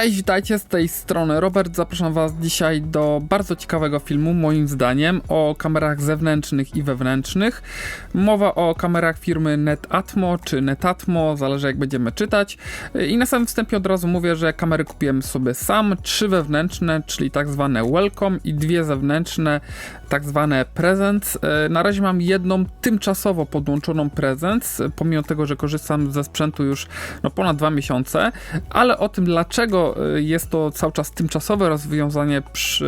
Cześć, witajcie z tej strony. Robert, zapraszam Was dzisiaj do bardzo ciekawego filmu, moim zdaniem, o kamerach zewnętrznych i wewnętrznych. Mowa o kamerach firmy Netatmo czy Netatmo, zależy jak będziemy czytać. I na samym wstępie od razu mówię, że kamery kupiłem sobie sam. Trzy wewnętrzne, czyli tak zwane Welcome i dwie zewnętrzne, tak zwane Presents. E, na razie mam jedną tymczasowo podłączoną Presents, pomimo tego, że korzystam ze sprzętu już no, ponad dwa miesiące, ale o tym dlaczego Y, jest to cały czas tymczasowe rozwiązanie przy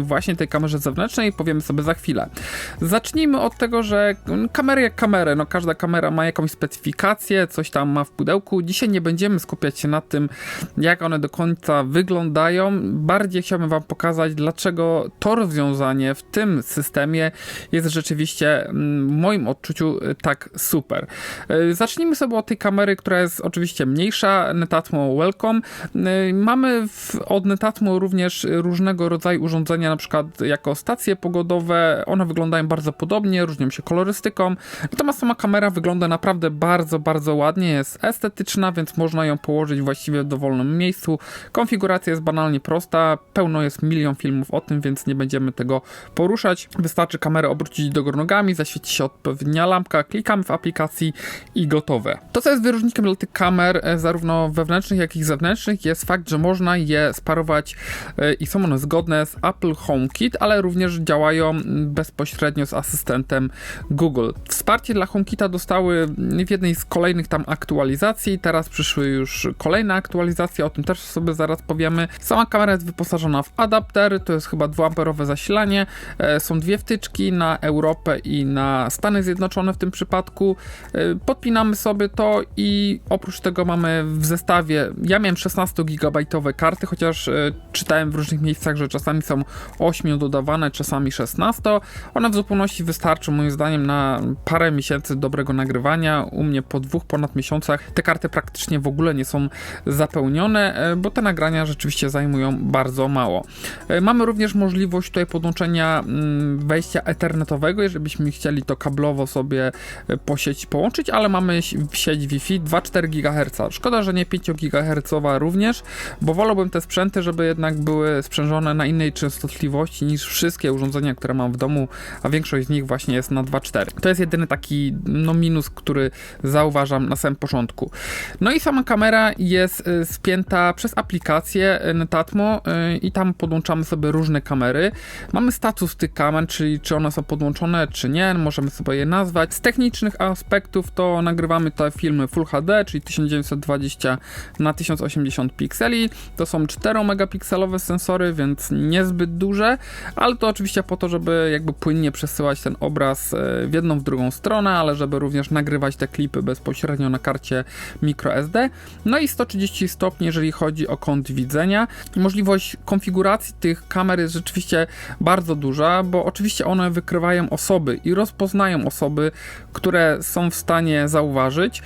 y, właśnie tej kamerze zewnętrznej, powiemy sobie za chwilę. Zacznijmy od tego, że kamery jak kamery, no każda kamera ma jakąś specyfikację, coś tam ma w pudełku. Dzisiaj nie będziemy skupiać się na tym, jak one do końca wyglądają. Bardziej chciałbym wam pokazać, dlaczego to rozwiązanie w tym systemie jest rzeczywiście mm, w moim odczuciu y, tak super. Zacznijmy sobie od tej kamery, która jest oczywiście mniejsza, Netatmo Welcome. Mamy w, od Netatmo również różnego rodzaju urządzenia, na przykład jako stacje pogodowe. One wyglądają bardzo podobnie, różnią się kolorystyką. Natomiast sama kamera wygląda naprawdę bardzo, bardzo ładnie. Jest estetyczna, więc można ją położyć właściwie w dowolnym miejscu. Konfiguracja jest banalnie prosta. Pełno jest milion filmów o tym, więc nie będziemy tego poruszać. Wystarczy kamerę obrócić do góry nogami, zaświeci się odpowiednia lampka, klikamy w aplikacji i gotowe. To, co jest wyróżnikiem dla tych kamer, e, zarówno wewnętrznych, jak i zewnętrznych, jest fakt, że można je sparować e, i są one zgodne z Apple HomeKit, ale również działają bezpośrednio z asystentem Google. Wsparcie dla HomeKita dostały w jednej z kolejnych tam aktualizacji, teraz przyszły już kolejne aktualizacje, o tym też sobie zaraz powiemy. Sama kamera jest wyposażona w adapter, to jest chyba 2A zasilanie, e, są dwie wtyczki na Europę i na Stany Zjednoczone w tym przypadku. E, podpinamy sobie to i oprócz tego mamy w zestawie, ja miałem 16 gigabajtowe karty, chociaż e, czytałem w różnych miejscach, że czasami są 8 dodawane, czasami 16. One w zupełności wystarczą moim zdaniem na parę miesięcy dobrego nagrywania. U mnie po dwóch ponad miesiącach te karty praktycznie w ogóle nie są zapełnione, e, bo te nagrania rzeczywiście zajmują bardzo mało. E, mamy również możliwość tutaj podłączenia mm, wejścia ethernetowego, jeżeli byśmy chcieli to kablowo sobie po sieci połączyć, ale mamy sieć Wi-Fi 2,4 GHz. Szkoda, że nie 5 GHz również, bo wolałbym te sprzęty, żeby jednak były sprzężone na innej częstotliwości niż wszystkie urządzenia, które mam w domu, a większość z nich właśnie jest na 2.4. To jest jedyny taki no, minus, który zauważam na samym początku. No i sama kamera jest y, spięta przez aplikację Netatmo y, i tam podłączamy sobie różne kamery. Mamy status tych kamer, czyli czy one są podłączone, czy nie, możemy sobie je nazwać. Z technicznych aspektów to nagrywamy te filmy Full HD, czyli 1920 na 1080 pixeli pikseli. To są 4 megapikselowe sensory, więc niezbyt duże, ale to oczywiście po to, żeby jakby płynnie przesyłać ten obraz e, w jedną, w drugą stronę, ale żeby również nagrywać te klipy bezpośrednio na karcie microSD. No i 130 stopni, jeżeli chodzi o kąt widzenia. Możliwość konfiguracji tych kamer jest rzeczywiście bardzo duża, bo oczywiście one wykrywają osoby i rozpoznają osoby, które są w stanie zauważyć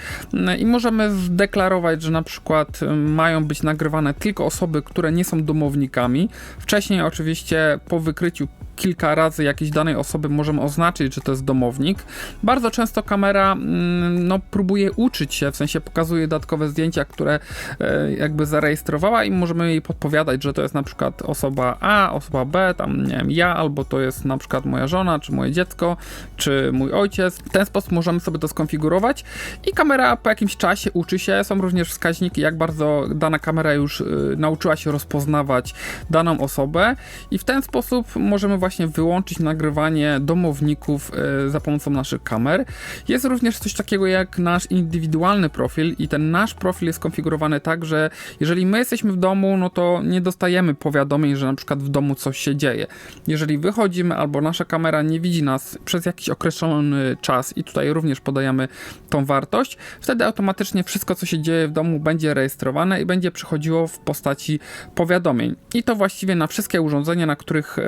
i możemy zdeklarować, że na przykład mają być nagrywane nagrywane tylko osoby, które nie są domownikami. Wcześniej oczywiście po wykryciu kilka razy jakiejś danej osoby możemy oznaczyć, że to jest domownik. Bardzo często kamera mm, no, próbuje uczyć się, w sensie pokazuje dodatkowe zdjęcia, które e, jakby zarejestrowała i możemy jej podpowiadać, że to jest na przykład osoba A, osoba B, tam nie wiem, ja, albo to jest na przykład moja żona, czy moje dziecko, czy mój ojciec. W ten sposób możemy sobie to skonfigurować i kamera po jakimś czasie uczy się. Są również wskaźniki, jak bardzo dana kamera już y, nauczyła się rozpoznawać daną osobę i w ten sposób możemy właśnie wyłączyć nagrywanie domowników y, za pomocą naszych kamer. Jest również coś takiego jak nasz indywidualny profil i ten nasz profil jest konfigurowany tak, że jeżeli my jesteśmy w domu, no to nie dostajemy powiadomień, że na przykład w domu coś się dzieje. Jeżeli wychodzimy albo nasza kamera nie widzi nas przez jakiś określony czas i tutaj również podajemy tą wartość, wtedy automatycznie wszystko, co się dzieje w domu będzie rejestrowane i będzie przychodziło w postaci powiadomień. I to właściwie na wszystkie urządzenia, na których e,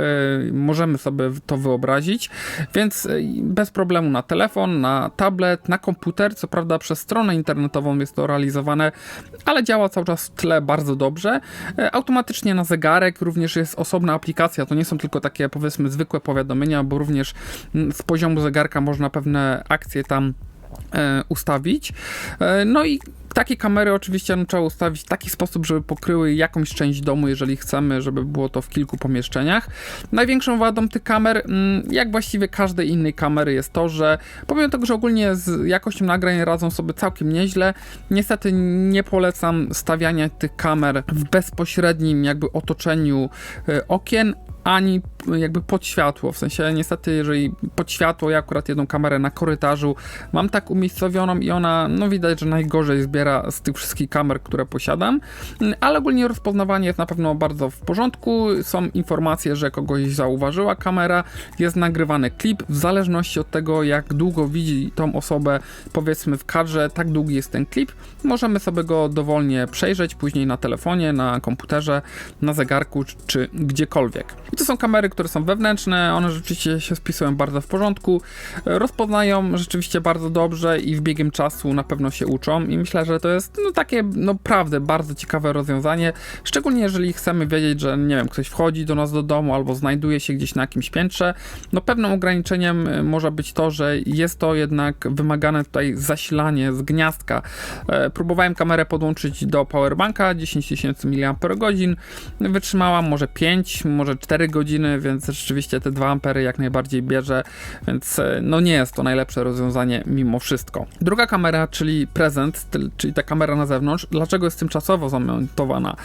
możemy sobie to wyobrazić, więc e, bez problemu na telefon, na tablet, na komputer. Co prawda przez stronę internetową jest to realizowane, ale działa cały czas w tle bardzo dobrze. E, automatycznie na zegarek również jest osobna aplikacja. To nie są tylko takie powiedzmy zwykłe powiadomienia, bo również z poziomu zegarka można pewne akcje tam ustawić. E, no i takie kamery oczywiście no, trzeba ustawić w taki sposób, żeby pokryły jakąś część domu, jeżeli chcemy, żeby było to w kilku pomieszczeniach. Największą wadą tych kamer, mm, jak właściwie każdej innej kamery, jest to, że pomimo tego, że ogólnie z jakością nagrań radzą sobie całkiem nieźle, niestety nie polecam stawiania tych kamer w bezpośrednim jakby otoczeniu e, okien, ani jakby pod światło. W sensie niestety, jeżeli pod światło, ja akurat jedną kamerę na korytarzu mam tak umiejscowioną i ona, no widać, że najgorzej zbiera z tych wszystkich kamer, które posiadam, ale ogólnie rozpoznawanie jest na pewno bardzo w porządku. Są informacje, że kogoś zauważyła kamera, jest nagrywany klip. W zależności od tego, jak długo widzi tą osobę, powiedzmy w kadrze, tak długi jest ten klip, możemy sobie go dowolnie przejrzeć później na telefonie, na komputerze, na zegarku czy gdziekolwiek. To są kamery, które są wewnętrzne, one rzeczywiście się spisują bardzo w porządku, rozpoznają rzeczywiście bardzo dobrze i w biegiem czasu na pewno się uczą i myślę, że to jest no, takie naprawdę bardzo ciekawe rozwiązanie, szczególnie jeżeli chcemy wiedzieć, że nie wiem, ktoś wchodzi do nas do domu albo znajduje się gdzieś na jakimś piętrze, no pewnym ograniczeniem y, może być to, że jest to jednak wymagane tutaj zasilanie z gniazdka. E, próbowałem kamerę podłączyć do powerbanka 10 tysięcy mAh, wytrzymałam może 5, może 4 godziny, więc rzeczywiście te 2 ampery jak najbardziej bierze, więc e, no nie jest to najlepsze rozwiązanie mimo wszystko. Druga kamera, czyli prezent, czyli ta kamera na zewnątrz, dlaczego jest tymczasowo zamontowana?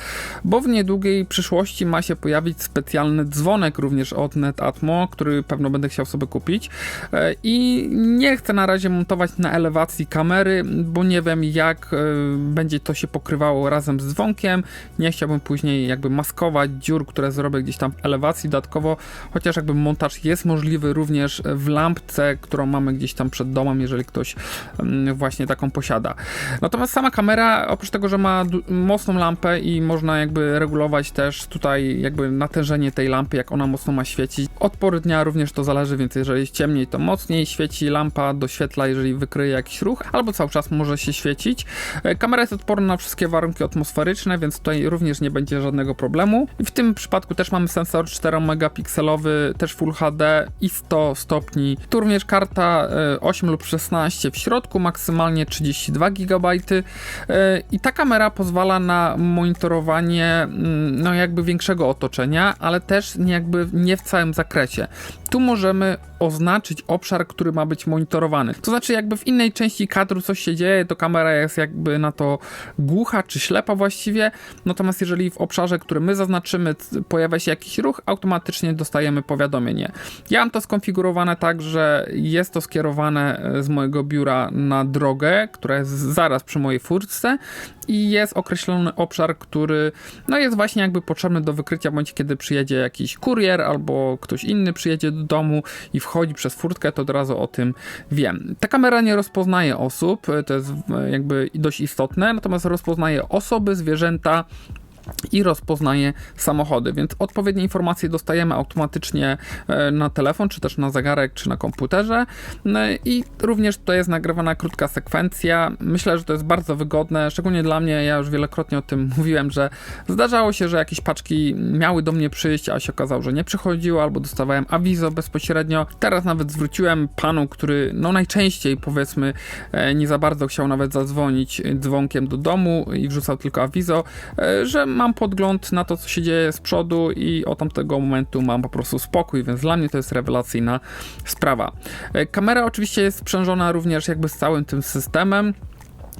Bo w niedługiej przyszłości ma się pojawić specjalny dzwonek również od NetAtmo, który pewno będę chciał sobie kupić e, i nie chcę na razie montować na elewacji kamery, bo nie wiem jak e, będzie to się pokrywało razem z dzwonkiem, nie chciałbym później jakby maskować dziur, które zrobię gdzieś tam w dodatkowo, chociaż jakby montaż jest możliwy również w lampce, którą mamy gdzieś tam przed domem, jeżeli ktoś mm, właśnie taką posiada. Natomiast sama kamera, oprócz tego, że ma mocną lampę i można jakby regulować też tutaj jakby natężenie tej lampy, jak ona mocno ma świecić. Od pory dnia również to zależy, więc jeżeli jest ciemniej, to mocniej świeci lampa, doświetla, jeżeli wykryje jakiś ruch, albo cały czas może się świecić. E, kamera jest odporna na wszystkie warunki atmosferyczne, więc tutaj również nie będzie żadnego problemu. W tym przypadku też mamy sensor 4 megapikselowy, też Full HD i 100 stopni. Tu również karta 8 e, lub 16 w środku, maksymalnie 32 GB. E, I ta kamera pozwala na monitorowanie mm, no jakby większego otoczenia, ale też jakby nie w całym zakresie. Tu możemy oznaczyć obszar, który ma być monitorowany. To znaczy, jakby w innej części kadru coś się dzieje, to kamera jest jakby na to głucha czy ślepa właściwie. Natomiast jeżeli w obszarze, który my zaznaczymy, pojawia się jakiś ruch, automatycznie dostajemy powiadomienie. Ja mam to skonfigurowane tak, że jest to skierowane e, z mojego biura na drogę, która jest zaraz przy mojej furtce i jest określony obszar, który no jest właśnie jakby potrzebny do wykrycia, bądź kiedy przyjedzie jakiś kurier albo ktoś inny przyjedzie do domu i wchodzi przez furtkę, to od razu o tym wiem. Ta kamera nie rozpoznaje osób, to jest jakby dość istotne, natomiast rozpoznaje osoby, zwierzęta, i rozpoznaje samochody, więc odpowiednie informacje dostajemy automatycznie e, na telefon, czy też na zegarek, czy na komputerze no i również tutaj jest nagrywana krótka sekwencja. Myślę, że to jest bardzo wygodne, szczególnie dla mnie, ja już wielokrotnie o tym mówiłem, że zdarzało się, że jakieś paczki miały do mnie przyjść, a się okazało, że nie przychodziło, albo dostawałem awizo bezpośrednio. Teraz nawet zwróciłem panu, który no najczęściej powiedzmy e, nie za bardzo chciał nawet zadzwonić dzwonkiem do domu i wrzucał tylko awizo, e, że mam podgląd na to, co się dzieje z przodu i od tamtego momentu mam po prostu spokój, więc dla mnie to jest rewelacyjna sprawa. E, kamera oczywiście jest sprzężona również jakby z całym tym systemem.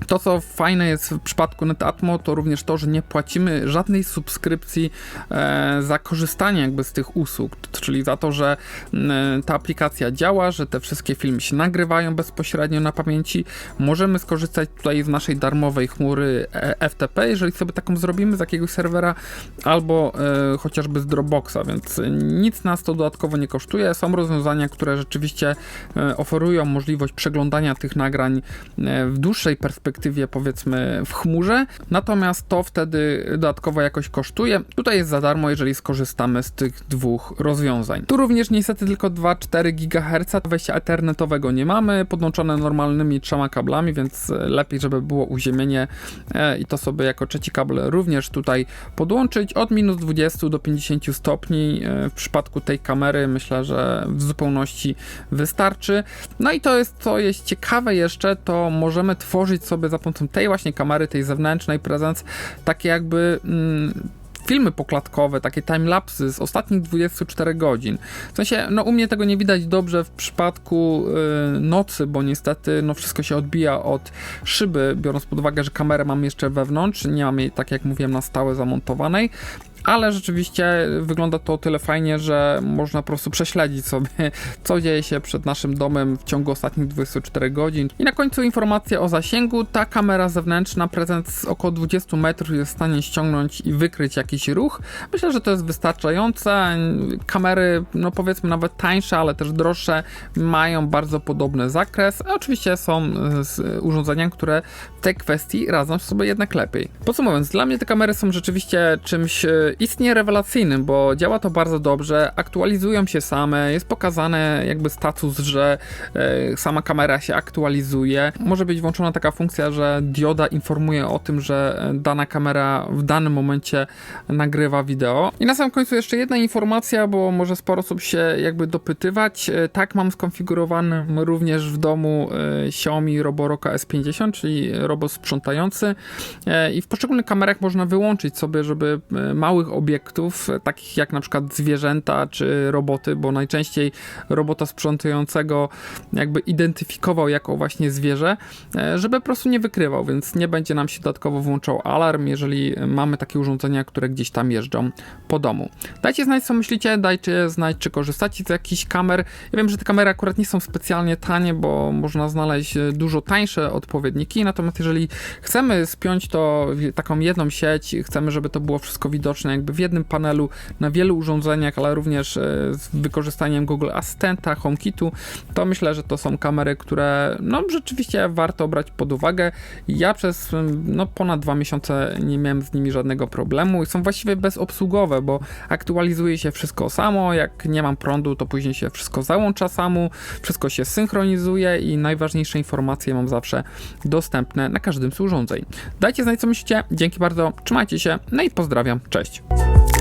To, co fajne jest w przypadku NetAtmo, to również to, że nie płacimy żadnej subskrypcji e, za korzystanie jakby z tych usług, czyli za to, że e, ta aplikacja działa, że te wszystkie filmy się nagrywają bezpośrednio na pamięci. Możemy skorzystać tutaj z naszej darmowej chmury e, FTP, jeżeli sobie taką zrobimy z jakiegoś serwera, albo e, chociażby z Dropboxa, więc nic nas to dodatkowo nie kosztuje. Są rozwiązania, które rzeczywiście e, oferują możliwość przeglądania tych nagrań e, w dłuższej perspektywie perspektywie powiedzmy w chmurze, natomiast to wtedy dodatkowo jakoś kosztuje. Tutaj jest za darmo, jeżeli skorzystamy z tych dwóch rozwiązań. Tu również niestety tylko 2,4 GHz, wejścia ethernetowego nie mamy, podłączone normalnymi trzema kablami, więc lepiej, żeby było uziemienie e, i to sobie jako trzeci kabel również tutaj podłączyć. Od minus 20 do 50 stopni e, w przypadku tej kamery myślę, że w zupełności wystarczy. No i to jest, co jest ciekawe jeszcze, to możemy tworzyć sobie za pomocą tej właśnie kamery, tej zewnętrznej prezence, takie jakby mm, filmy poklatkowe, takie timelapsy z ostatnich 24 godzin. W sensie, no u mnie tego nie widać dobrze w przypadku y, nocy, bo niestety no wszystko się odbija od szyby, biorąc pod uwagę, że kamerę mam jeszcze wewnątrz, nie mam jej, tak jak mówiłem, na stałe zamontowanej ale rzeczywiście wygląda to o tyle fajnie, że można po prostu prześledzić sobie, co dzieje się przed naszym domem w ciągu ostatnich 24 godzin. I na końcu informacja o zasięgu. Ta kamera zewnętrzna, prezent z około 20 metrów jest w stanie ściągnąć i wykryć jakiś ruch. Myślę, że to jest wystarczające. Kamery, no powiedzmy nawet tańsze, ale też droższe, mają bardzo podobny zakres. A oczywiście są z urządzeniami, które w tej kwestii radzą sobie jednak lepiej. Podsumowując, dla mnie te kamery są rzeczywiście czymś istnieje rewelacyjnym, bo działa to bardzo dobrze, aktualizują się same, jest pokazane jakby status, że e, sama kamera się aktualizuje. Może być włączona taka funkcja, że dioda informuje o tym, że dana kamera w danym momencie nagrywa wideo. I na samym końcu jeszcze jedna informacja, bo może sporo osób się jakby dopytywać. E, tak mam skonfigurowany również w domu e, Xiaomi Roboroka S50, czyli robot sprzątający i w poszczególnych kamerach można wyłączyć sobie, żeby mały małych obiektów, takich jak na przykład zwierzęta czy roboty, bo najczęściej robota sprzątającego jakby identyfikował jako właśnie zwierzę, e, żeby po prostu nie wykrywał, więc nie będzie nam się dodatkowo włączał alarm, jeżeli mamy takie urządzenia, które gdzieś tam jeżdżą po domu. Dajcie znać, co myślicie, dajcie znać, czy korzystacie z jakichś kamer. Ja wiem, że te kamery akurat nie są specjalnie tanie, bo można znaleźć dużo tańsze odpowiedniki, natomiast jeżeli chcemy spiąć to w taką jedną sieć, chcemy, żeby to było wszystko widoczne jakby w jednym panelu na wielu urządzeniach, ale również e, z wykorzystaniem Google Assistenta, HomeKitu, to myślę, że to są kamery, które no rzeczywiście warto brać pod uwagę. Ja przez no, ponad dwa miesiące nie miałem z nimi żadnego problemu i są właściwie bezobsługowe, bo aktualizuje się wszystko samo, jak nie mam prądu, to później się wszystko załącza samo, wszystko się synchronizuje i najważniejsze informacje mam zawsze dostępne na każdym z urządzeń. Dajcie znać, co myślicie. Dzięki bardzo, trzymajcie się, no i pozdrawiam. Cześć. much.